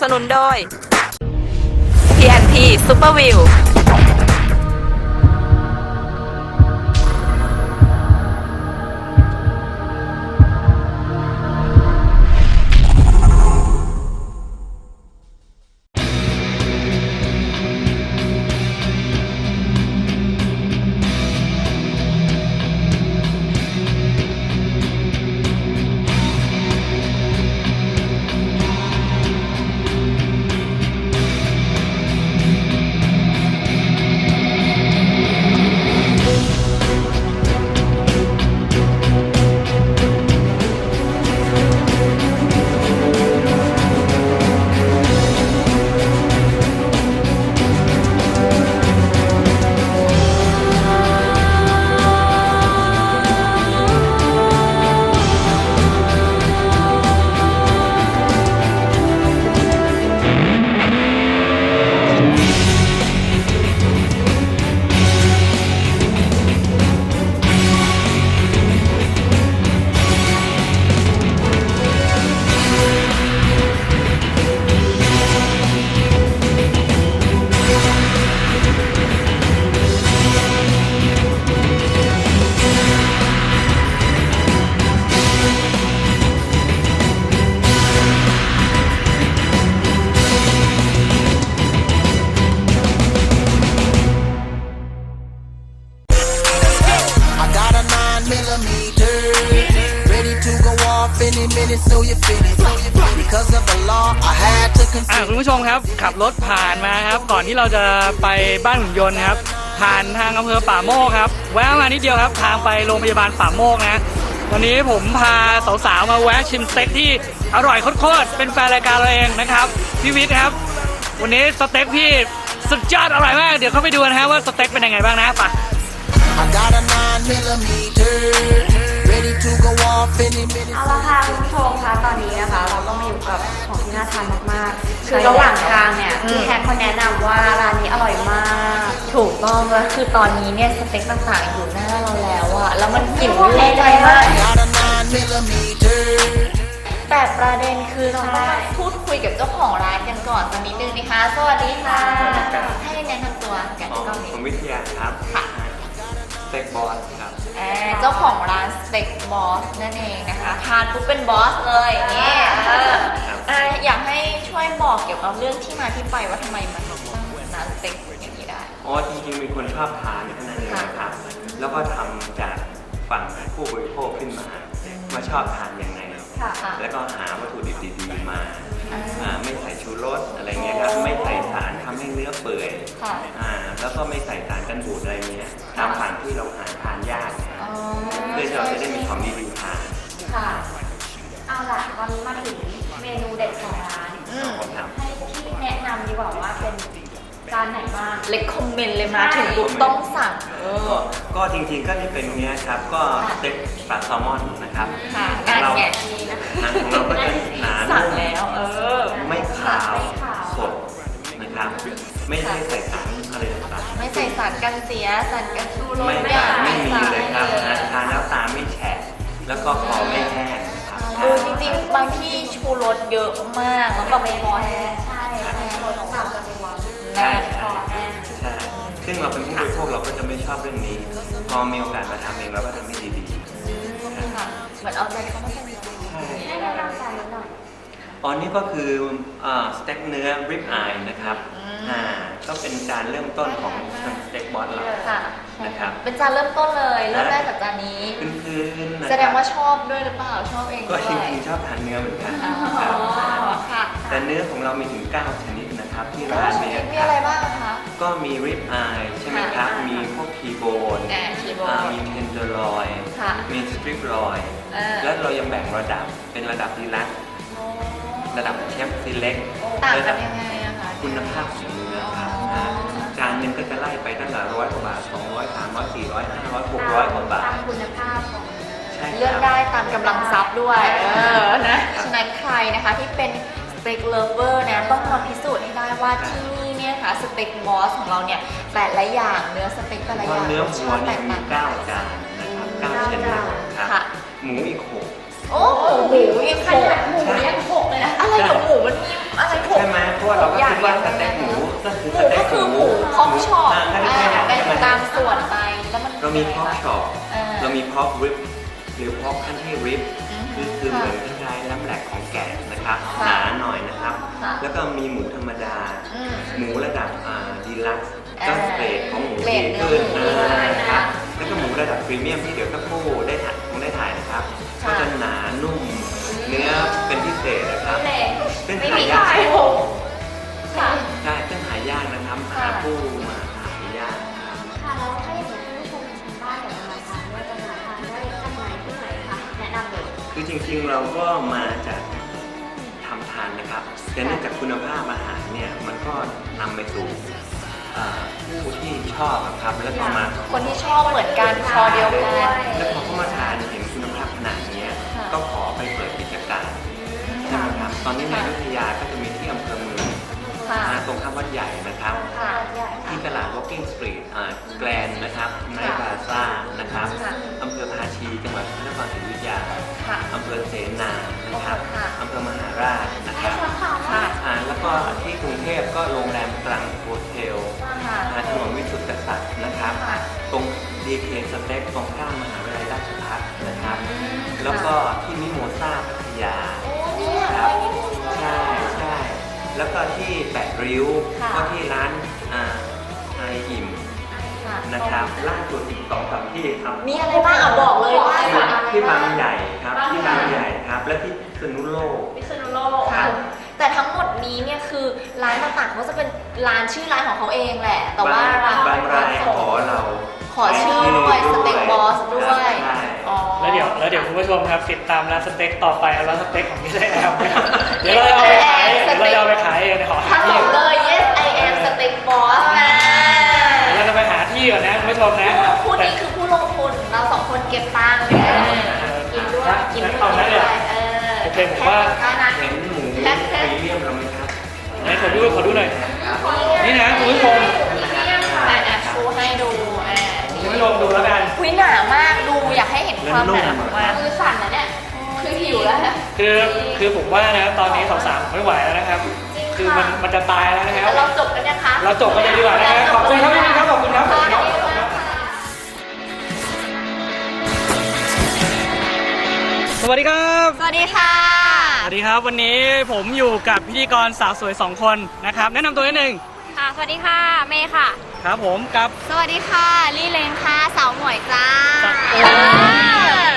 สนุนโดย TNT Super View อะ consider. คุณผู้ชมครับขับรถผ่านมาครับ ก่อนที่เราจะไปบ้านหุ่นยนต์ครับ ผ่านทางอำเภอป่าโมกครับ แวะมานิดเดียวครับ ทางไปโรงพยาบาลป่าโมกนะวันนี้ผมพาสาวๆมาแวะชิมสเต็กที่อร่อยโคตรๆเป็นแฟนรายการเราเองนะครับพี่วิทย์ครับ วันนี้สเต็กพี่สุดยอดอร่อยมาก เดี๋ยวเข้าไปดูนะฮะว่าสเต็กเป็นยังไงบ้างนะไป I got a 9 millimeter, ready to go off any minute. เอาละค่ะคุณผู้ชมคะตอนนี้นะคะ คือระหว่างทางเนี่ยพี่แท็กเขาแนะนำว่าร้านนี้อร่อยมาก ถูกต้องแล้วคือตอนนี้เนี่ยสเต็กต่างๆอยู่หน้าเราแล้วอะแล้วมันกลิ่นเละใจมาก Got a 9 millimeter. แต่ประเด็นคือเราต้องมาพูดคุยกับเจ้าของร้านกันก่อนสักนิดนึงนะคะ สวัสดีค่ะให้แนะนำตัวกันอ๋อก่อนนิดผมวิทยาครับสเต็กบอสครับเอ่อเจ้าของร้านสเต็กบอสนั่นเองนะคะ ทานปุ๊บเป็นบอสเลยอย่างนี่ากให้ช่วยบอกเกี่ยวกับเรื่องที่มาที่ไปว่าทำไมมันถึงตั้งร้านสเต็กอย่างนี้ได้ อ๋อจริงๆมีคนชอบทานเท่านั้นเลยนะครับ แล้วก็ทำจากฝั่งผู้บริโภคขึ้นมาว่าชอบทานยังไง ค่ะค่ะ แล้วก็หาวัตถุดิบดีๆมาอ่า อ่าไม่ใส่ชูรสอะไรเงี้ยครับ ไม่ใส่สารทำให้เนื้อเปื่อยค่ะ อ่าแล้วก็ไม่ใส่สารกันบูดอะไรเงี้ยตามฝั่งที่เราหาทานยากนะอ๋อเพื่อที่เราจะได้มีของดีๆทาน ค่ะ เอาล่ะตอนนี้มาถึงเมนูเด็ดของร้านผมทำให้พี่ แนะนำดีกว่าว่าเป็นจานไหนบ้างเลคคอมเมนต์เลยมาถึงปุ๊บต้องสั่งเออก็ก็จริงๆก็จะเป็นเนี้ยครับ ก็สเต็กปลาแซลมอนนะครับค่ะการเราแกะอันนี้นะหนังของเราก็จะหนาสั่งนุ่มแล้วเออไม่ขาวไม่ขาวสดนะครับ ไม่ได้ใส่สารอะไรต่างไม่ใส่สารกันเสียสารกันชูรๆสไม่ไม่ได้ไม่มีสารเลยครับไม่นะทานแล้วตาไม่แฉะางที่ชูรสเยอะมากแล้วก็ไม่พอแห้งใช่ใช่รสของเราจะเป็นวันใช่แน่พอแห้งใช่ซึ่งเราเป็นผู้บริโภคเราก็จะไม่ชอบเรื่องนี้ พอมีโอกาสมาทำเองเราก็ทำให้ดีค่ะเหมือนเอาใจเขามาใส่ๆใช่ให้แนะนำจานนิดหน่อยอ๋อนี่ก็คืออ่าสเต็กเนื้อริบอายนะครับอ่าก็เป็นจานเริ่มต้นของสเต็กบอสเราค่ะนะครับ เป็นจานเริ่มต้นเลย เริ่มแรกจากจานนี้พื้นๆนะครับ แสดงว่าชอบด้วยหรือเปล่าชอบเองด้ก็วจริงๆชอบทานเนื้อเหมือนกันค่ะแต่เนื้อของเรามีถึง 9 ชนิดนะครับที่ร้านเนี่ยมีอะไรบ้างคะ ก็มีริบอายใช่ไหมครับมีพวกทีโบนมีเทนเดอร์ลอยมีสตริปลอยแล้วเรายังแบ่งระดับเป็นระดับดีลักระดับเชฟซีเล็กต่างกันยังไงอะคะ คุณภาพของเนื้อครับจานหนึงก็จะไล่ไปตั้งแต่ร้อยกว่าบาทอยห้าร้อยหกร้อย เลือกได้ตามกำลังทรัพย์ด้วย เออ นะ ฉะนั้นใครนะคะที่เป็นสเต็กเลเวอร์นะ ต้องมาพิสูจน์ให้ได้ว่าที่นี่เนี่ยค่ะสเต็กบอสของเราเนี่ยแต่ละอย่างเนื้อสเต็กแต่ละเพอย่าราะงเนื้อรสหัชาวติแตเนี่ยกมีต่างเก้าจานนะครับเก้าเก้าชนิดจานครับค่ะ หมูอีกหก โอ้โหหมูยังขนาดหมูยังหกเลยนะ อะไรกับหมูมันมีอะไรผมใช่ไหมเพราะว่าเราก็คิดว่าสเต็กหมูก็คือหสมูเต็ก็กหคือมูหมูพอกช็อปอ่าใช่ใช่ใช่แบ่งใช่ตามส่วนไปแล้วมันเรามีพอกช็อปอ่าเรามีพอกริบ หรือพอกขั้นที่ริบคือคือเหมือนคล้ายๆน้ำแหลกของแกะนะครับหค่ะนาหน่อยนะครับค่ะแล้วก็มีหมูธรรมดาอืมหมูระดับดีลักซ์อ่าก็เกรดของหมูเกรดีดขึ้นหนึ่งอ่าดีขึ้นครับนะแล้วก็หมูระดับพรีเมียมที่เดี๋ยวก็พูดได้ถ่ายคงได้ถ่ายนะครับค่ะก็จะหนานุ่มเนื้อเป็นพิเศษนะครับเละซึ่งไม่หามียากขายผมค่ะใช่ซึ่งหายากนะครับหาผู้มา คือจริงๆเราก็มาจากทำทานนะครับแต่เนื่องจากคุณภาพอาหารเนี่ยมันก็นำไปสู่เอ่อผู้ที่ชอบนะครับแล้วก็มาคนที่ชอบเหมือนกันคอเดียวกัน แล้วพอเขามาทานเห็นคุณภาพขนาดเนี้ยค่ะ ก็ขอไปเปิดกิจการใช่ไหมครับตอนนี้ในอยุธยาก็จะมีที่อำเภอเมืองค่ะนะตรงข้ามวัดใหญ่นะครับ ค่ะที่ตลาด Walking Street อ่าแกลนนะครับไนท์บาซ่านะครับค่ะอำเภอภาชีจังหวัดพระนครศรีอยุธยาค่ะอำเภอเสนานะครับค่ะอำเภอมหาราชนะครับค่ะอ่าแล้วก็ที่กรุงเทพก็โรงแรมตรังโฮเทลค่ะอ่าถนนวิสุทธิกษัตริย์นะครับค่ะตรง DK สเต็กตรงข้ามมหาวิทยาลัยราชภัฏนะครับ แล้วก็ที่มิโมซาพัทยาครับใช่ใช่แล้วก็ที่แปดริ้วค่ะก็ที่ร้านอ่าไออิ่มค่ะนะครับล่าสุดอีกสองสามที่ครับ มีอะไรบ้างอะบอกเลยว่าที่ที่บางใหญ่ครับบางที่ ใหญ่บางใหญ่ครับ และที่พิษณุโลก พิษณุโลกค่ะ แต่ทั้งหมดนี้เนี่ยคือร้านต่างๆเขาจะเป็นร้านชื่อร้านของเขาเองแหละ แต่ว่าเราบางรายขอเรา ขอชื่อด้วยสเต็กบอสด้วยใช่อ๋อแล้วเดี๋ยวแล้วเดี๋ยวคุณผู้ชมครับติดตามร้านสเต็กต่อไปร้านสเต็กของพี่ได้แอมนะครับเดี๋ยวเราจะเอาไปขายเดี๋ยวเราจะเอาไปขายเองในหอถ้าที่สมเลย อโอเคผมว่าแค่นั้นเห็นหมูแพ็คพแพ็ครีเมียมเราไหมครับไหนขอดูขอดูหน่อยครับนี่นะคุณผู้ชมอะอะชูให้ดูอ่าคุณผู้ชมดูแล้วกัน คุยหนามากดูอยากให้เห็นความหนาของมันคือสั่นนะเนี่ย คือหิวแล้วนะคือคือผมว่านะตอนนี้สาวๆไม่ไหวแล้วนะครับ คือมันมันจะตายแล้วนะครับแล้วเราจบกันยังคะ เราจบกันเลยดีกว่านะครับขอบคุณครับพี่มิ้นครับขอบคุณครับขอบคุณครับสวัสดีครับ สวัสดีค่ะ สวัสดีครับ วันนี้ผมอยู่กับพิธีกรสาวสวย 2 คนนะครับ แนะนำตัวนิดนึงค่ะ สวัสดีค่ะ เมย์ค่ะ ครับผมกับสวัสดีค่ะลี่เลงค่ะสาวหมวยจ้า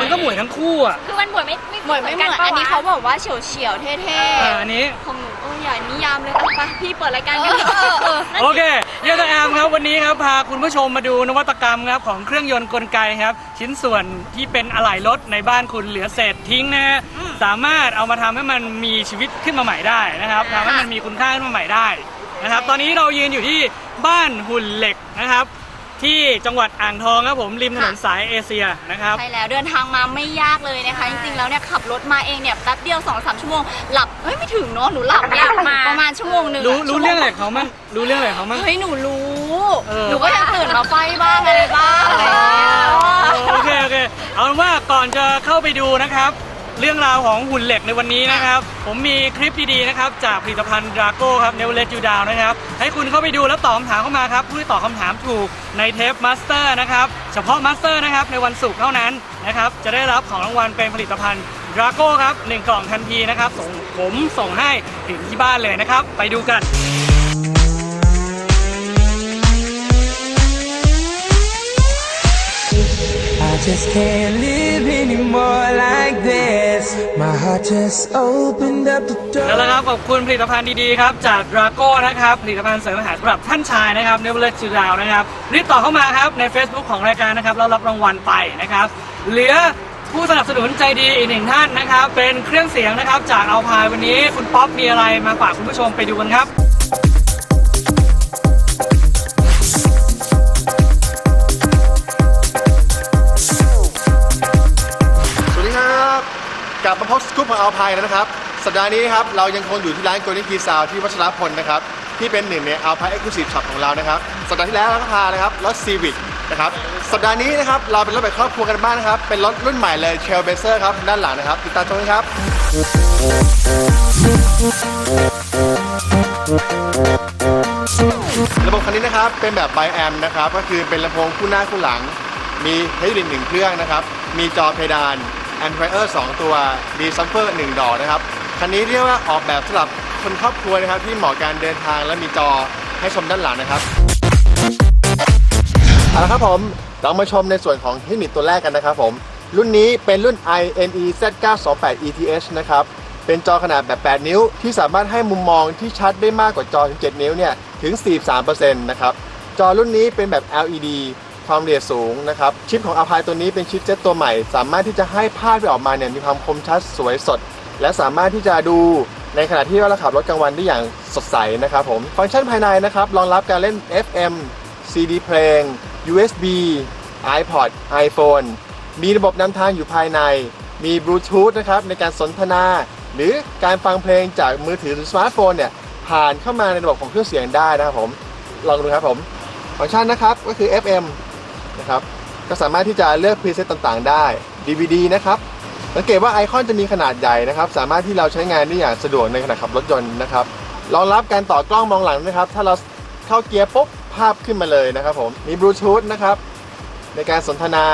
มันก็หมวยทั้งคู่อะ คือมันหมวยไม่ไม่หมวยไม่เหมือนอันนี้เขาบอกว่าเฉียวเฉียวๆเท่เอออันนี้ ๆของหนูเอออย่านิยามเลยไปพี่เปิดรายการกันเถอะโอเคเยอตแอมครับวันนี้ครับพาคุณผู้ชมมาดูนวัตกรรมครับของเครื่องยนต์กลไกครับ ชิ้นส่วนที่เป็นอะไหล่รถในบ้านคุณเหลือเศษทิ้งนะฮะสามารถเอามาทำให้มันมีชีวิตขึ้นมาใหม่ได้นะครับทำให้มันมีคุณค่าขึ้นมาใหม่ได้นะครับ ตอนนี้เรายืนอยู่ที่บ้านหุ่นเหล็กนะครับ ที่จังหวัดอ่างทองครับผมริมถนนสายเอเชียนะครับ ใช่แล้วเดินทางมาไม่ยากเลยนะคะ จริงๆแล้วเนี่ยขับรถมาเองเนี่ยแป๊บเดียว2อสชั่วโมงหลับเฮ้ยไม่ถึงเนาะหนูหลับเนี่ยประมาณชั่วโมงหนึ่งรู้อะรู้เรื่องอะไรของเขามั้งรู้เรื่องอะไรของเขามั้งเฮ้ยหนูรู้เออหนูก็ยังตื่นมาไฟบ้างอะไรบ้างอะไรอย่างเงี้ยโอเคโอเคเอาเป็นว่าก่อนจะเข้าไปดูนะครับ เรื่องราวของหุ่นเหล็กในวันนี้นะครับ ผมมีคลิปดีๆนะครับ จากผลิตภัณฑ์ดราโก้ครับเนวเลตยูดาวนะครับ ให้คุณเข้าไปดูแล้วตอบคำถามเข้ามาครับผู้ที่ตอบคำถามถูกในเทปมาสเตอร์นะครับ เฉพาะมาสเตอร์นะครับในวันศุกร์เท่านั้นนะครับ จะได้รับของรางวัลเป็นผลิตภัณฑ์ดราโก้ครับหนึ่งกล่องทันทีนะครับส่งผมส่งให้ถึงที่บ้านเลยนะครับ ไปดูกัน just can't live anymore like this. My heart just opened up the แล้ว door. ละครับขอบคุณผลิตภัณฑ์ดีๆครับจากดราโก้นะครับผลิตภัณฑ์เสริมอาหารสำหรับท่านชายนะครับเนเวอร์เลจูดาวนะครับรีบต่อเข้ามาครับใน Facebook ของรายการนะครับแล้วรับรางวัลไปนะครับเหลือผู้สนับสนุนใจดีอีกหนึ่งท่านนะครับ เป็นเครื่องเสียงนะครับจากเอาพายวันนี้คุณป๊อปมีอะไรมาฝากคุณผู้ชมไปดูกันครับ ลับมาพบสกู๊ปของอัลพายแล้วนะครับ สัปดาห์นี้ครับเรายังคงอยู่ที่ร้านโกลเด้นกีซาวที่วัชรพลนะครับที่เป็นหนึ่งในอัลพายเอ็กซ์คลูซีฟช็อปของเรานะครับสัปดาห์ที่แล้วเราก็พานะครับรถซีวิ c นะครับสัปดาห์นี้นะครับเราเป็นรถแบบครอบครัวกันบ้างนะครับ เป็นรถรุ่นใหม่เลยเชลเบเซอร์ครับด้านหลังนะครับติดตามชมครับระบบคันนี้นะครับเป็นแบบไบแอมนะครับก็คือเป็นลำโพงคู่หน้าคู่หลัง มีเฮดรินหนึ่งเครื่องนะครับมีจอเพดาน แอมพลายเออร์สตัวมีซัมเฟอร์หนึ่งดอกนะครับ คันนี้เรียกว่าออกแบบสำหรับคนครอบครัวนะครับ ที่เหมาะการเดินทางและมีจอให้ชมด้านหลังนะครับเอาละครับผมเรามาชมในส่วนของเทคนิคตัวแรกกันนะครับผม รุ่นนี้เป็นรุ่น INE Z928 ETH นะครับ เป็นจอขนาดแบบ 8 นิ้ว ที่สามารถให้มุมมองที่ชัดได้มากกว่าจอ 17 นิ้วเนี่ย ถึง 43%นะครับ จอรุ่นนี้เป็นแบบ LED ความละเอียดสูงนะครับชิปของ Alpine ตัวนี้เป็นชิปเซ็ตตัวใหม่ สามารถที่จะให้ภาพที่ออกมาเนี่ยมีความคมชัดสวยสด และสามารถที่จะดูในขณะที่เราขับรถกลางวันได้อย่างสดใสนะครับผมฟังก์ชันภายในนะครับรองรับการเล่น FM CD เพลง USB iPod iPhone มีระบบนำทางอยู่ภายใน มีบลูทูธนะครับในการสนทนา หรือการฟังเพลงจากมือถือหรือสมาร์ทโฟนเนี่ยผ่านเข้ามาในระบบของเครื่องเสียงได้นะครับผม ลองดูครับผม ฟังก์ชันนะครับก็คือ FM นะครับก็สามารถที่จะเลือกพรีเซตต่างๆ ได้ DVD นะครับสังเกตว่าไอคอนจะมีขนาดใหญ่นะครับ สามารถที่เราใช้งานได้อย่างสะดวกในขณะขับรถยนต์นะครับรองรับการต่อกล้องมองหลังนะครับ ถ้าเราเข้าเกียร์ปุ๊บภาพขึ้นมาเลยนะครับผมมีบลูทูธนะครับในการสนทนา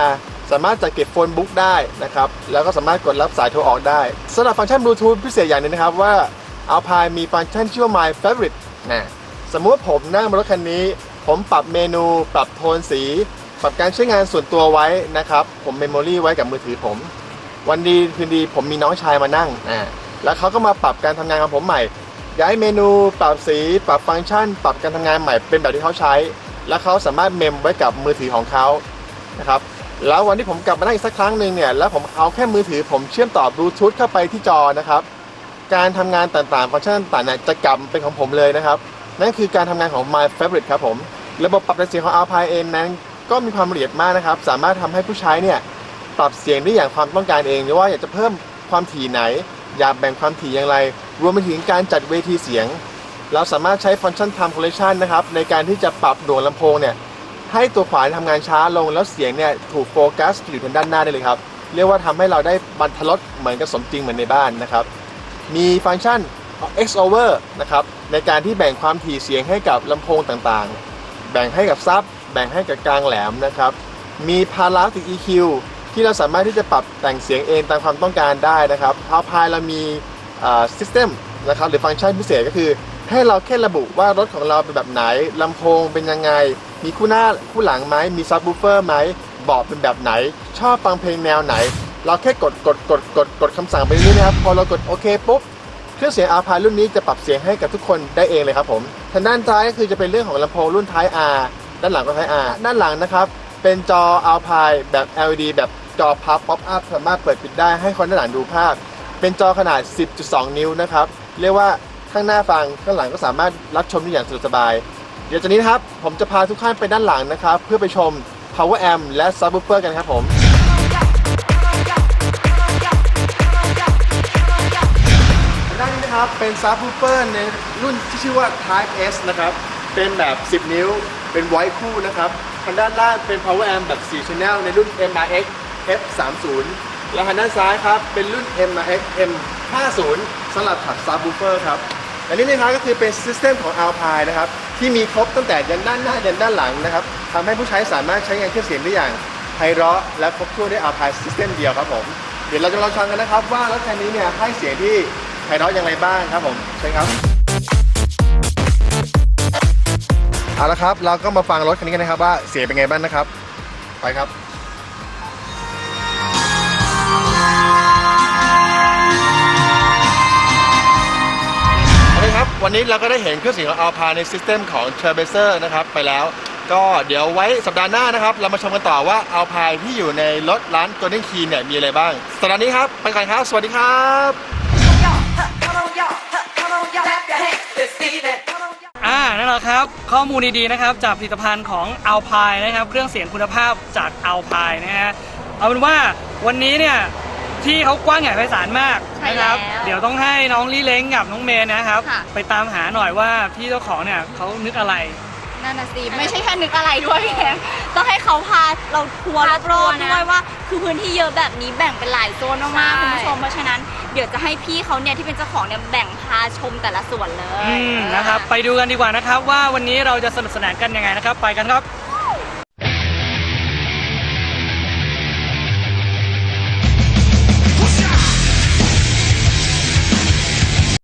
สามารถจัดเก็บโฟนบุ๊กได้นะครับ แล้วก็สามารถกดรับสายโทรออกได้สำหรับฟังก์ชันบลูทูธพิเศษอย่างหนึงนะครับว่า Alpine มีฟังก์ชันชื่อว่า My Favorite นะสมมุติว่าผมนั่งบนรถคันนี้ ผมปรับเมนู ปรับโทนสี ปรับการใช้งานส่วนตัวไว้นะครับ ผมเมมโมรี่ไว้กับมือถือผม วันดีคืนดีผมมีน้องชายมานั่งอ่าแล้วเขาก็มาปรับการทำงานของผมใหม่ ย้ายเมนูปรับสี ปรับฟังก์ชัน ปรับการทำงานใหม่เป็นแบบที่เขาใช้ แล้วเขาสามารถเมมไว้กับมือถือของเขานะครับแล้ววันที่ผมกลับมานั่งอีกสักครั้งหนึ่งเนี่ยแล้วผมเอาแค่มือถือผมเชื่อมต่อบลูทูธเข้าไปที่จอนะครับการทำงานต่างๆฟังก์ชันต่างๆเนี่ยจะกลับเป็นของผมเลยนะครับนั่นคือการทำงานของ My Favorite ครับผม ระบบปรับเสียงของ Alpine เองนั้น ก็มีความละเอียดมากนะครับ สามารถทำให้ผู้ใช้เนี่ยปรับเสียงได้อย่างความต้องการเองหรือว่าอยากจะเพิ่มความถี่ไหน อยากแบ่งความถี่อย่างไร รวมไปถึงการจัดเวทีเสียง เราสามารถใช้ฟังก์ชัน Time Correction นะครับในการที่จะปรับดวงลำโพงเนี่ยให้ตัวขวานทำงานช้าลงแล้วเสียงเนี่ยถูกโฟกัสอยู่ทางด้านหน้าได้เลยครับ เรียกว่าทำให้เราได้บรรทลดเหมือนกับสมจริงเหมือนในบ้านนะครับ มีฟังก์ชัน X over นะครับในการที่แบ่งความถี่เสียงให้กับลำโพงต่างๆ แบ่งให้กับซับ แบ่งให้กับกลางแหลมนะครับ มี Parallel EQ ที่เราสามารถที่จะปรับแต่งเสียงเองตามความต้องการได้นะครับ Alpine เรามีซิสเต็มนะครับหรือฟังก์ชันพิเศษก็คือ ให้เราแค่ระบุว่ารถของเราเป็นแบบไหนลำโพงเป็นยังไง มีคู่หน้าคู่หลังไหมมีซับ w ูเฟอร์ไหมบาะเป็นแบบไหน ชอบฟังเพลงแนวไหน เราแค่กดกดกดกดกดคำสั่งไปเรื่อยๆนะครับพอเรากดโอเคปุ๊บเครื่องเสียง Alpine รุ่นนี้จะปรับเสียงให้กับทุกคนได้เองเลยครับผม ทางด้านซ้ายก็คือจะเป็นเรื่องของลำโพงรุ่น Type R ด้านหลังก็ Type R ด้านหลังนะครับเป็นจอ Alpine แบบ LED แบบจอพับป๊อปอัพสามารถเปิดปิดได้ให้คนด้านหลังดูภาพ เป็นจอขนาด 10.2 นิ้วนะครับเรียกว่าข้างหน้าฟังข้างหลังก็สามารถรับชมได้อย่างสะดวกสบาย เดี๋ยวจากนี้นะครับผมจะพาทุกท่านไปด้านหลังนะครับเพื่อไปชม Power Amp และ Subwoofer กันครับผมด้านนี้นะครับเป็นซับ w ูเ e อร์ในรุ่นที่ชื่อว่า Type S นะครับ เป็นแบบ 10 นิ้ว เป็นไวท์คู่นะครับทางด้านล่างเป็น Power Amp แบบ 4 Channel ในรุ่น MRX F30 และทางด้านซ้ายครับ เป็นรุ่น MRX M50 สำหรับถักซับ w ูเ e อร์ครับอันนี้นะครับก็คือเป็นซิสเต็มของ Alpine นะครับ ที่มีครบตั้งแต่ยันด้านหน้ายันด้านหลังนะครับทำให้ผู้ใช้สามารถใช้งานเครื่องเสียงได้อย่างไพเราะและครบถ้วนด้วย Alpine System เดียวครับผมเดี๋ยวเราจะลองฟังกันนะครับว่ารถคันนี้เนี่ยให้เสียงที่ไพเราะอย่างไรบ้างครับผมเชิญครับ เอาละครับ เราก็มาฟังรถคันนี้กันนะครับว่าเสียงเป็นไงบ้างนะครับ ไปครับคครับ วันนี้เราก็ได้เห็นเครื่องเสียงของ Alpine ในซิสเต็มของ t r a v e r s e r นะครับไปแล้ว ก็เดี๋ยวไว้สัปดาห์หน้านะครับ เรามาชมกันต่อว่า Alpine ที่อยู่ในรถร้าน Golden Key เนี่ยมีอะไรบ้างสัปดาห์นี้ครับ ไปกันครับ สวัสดีครับ นั่นแหละครับ ข้อมูลดีๆนะครับ จากผลิตภัณฑ์ของ Alpine นะครับ เครื่องเสียงคุณภาพจาก Alpine นะฮะเอาเป็นว่าวันนี้เนี่ยที่เขากว้างใหญ่ไพศาลมากใช่นะครับแล้วเดี๋ยวต้องให้น้องลี่เล้งกับน้องเมย์นะครับ ค่ะ ไปตามหาหน่อยว่าพี่เจ้าของเนี่ยเขานึกอะไร นั่นน่ะสิไม่ใช่แค่นึกอะไรด้วยพี่แอนต้องให้เขาพาเราทัวร์พารทัวอบร์ๆนะด้วยว่า คือพื้นที่เยอะแบบนี้แบ่งเป็นหลายโซนมากๆใช่คุณผู้ชมเพราะฉะนั้นเดี๋ยวจะให้พี่เขาเนี่ยที่เป็นเจ้าของเนี่ยแบ่งพาชมแต่ละส่วนเลยอืมนะครับ ไปดูกันดีกว่านะครับว่าวันนี้เราจะสนุกสนานกันยังไงนะครับ ไปกันครับ